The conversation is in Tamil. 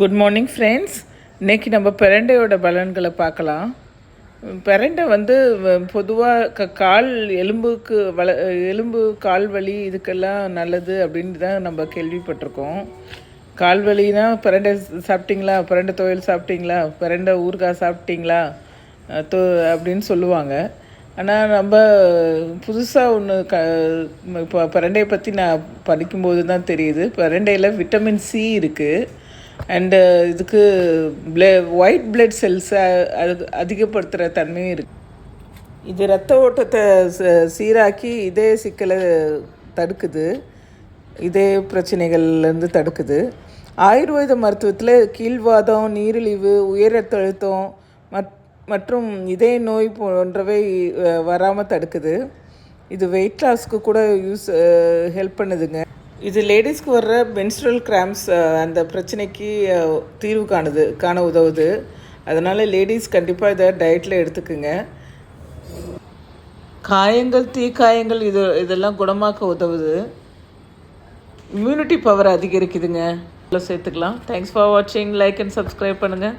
குட் மார்னிங் ஃப்ரெண்ட்ஸ் இன்னைக்கு நம்ம பிரண்டையோட பலன்களை பார்க்கலாம். பிரண்டை வந்து பொதுவாக க கால் எலும்புக்கு வள எலும்பு கால் வலி இதுக்கெல்லாம் நல்லது அப்படின்னு தான் நம்ம கேள்விப்பட்டிருக்கோம். கால் வலினா பிரண்டை சாப்பிட்டீங்களா? பிரண்டை துவையல் சாப்பிட்டீங்களா? பிரண்டை ஊறுகாய் சாப்பிட்டீங்களா? தோ தொ அப்படின்னு சொல்லுவாங்க. ஆனால் நம்ம புதுசாக ஒன்று க இப்போ பிரண்டையை பற்றி நான் படிக்கும்போது தான் தெரியுது. பிரண்டையில் விட்டமின் சி இருக்குது அண்டு uh, இதுக்கு ப்ளே ஒயிட் பிளட் செல்ஸை அது அதிகப்படுத்துகிற தன்மையும் இருக்குது இது ரத்த ஓட்டத்தை ச- சீராக்கி இதே சிக்கலை தடுக்குது. இதே பிரச்சனைகள்லேருந்து தடுக்குது. ஆயுர்வேத மருத்துவத்தில் கீழ்வாதம் நீரிழிவு உயர் ரத்த அழுத்தம் மற்றும் இதய நோய் போன்றவை வராமல் தடுக்குது. இது வெயிட் லாஸ்க்கு கூட யூஸ் ஹெல்ப் பண்ணுதுங்க. இது லேடிஸ்க்கு வர்ற மென்ஸ்ட்ரல் கிராம்ஸ் அந்த பிரச்சனைக்கு தீர்வு காணுது காண உதவுது. அதனால் லேடிஸ் கண்டிப்பாக இதை டயட்டில் எடுத்துக்குங்க. காயங்கள் தீக்காயங்கள் இது இதெல்லாம் குணமாக்க உதவுது. இம்யூனிட்டி பவர் அதிகரிக்குதுங்க. சேர்த்துக்கலாம். தேங்க்ஸ் ஃபார் வாட்சிங் லைக் அண்ட் சப்ஸ்கிரைப் பண்ணுங்கள்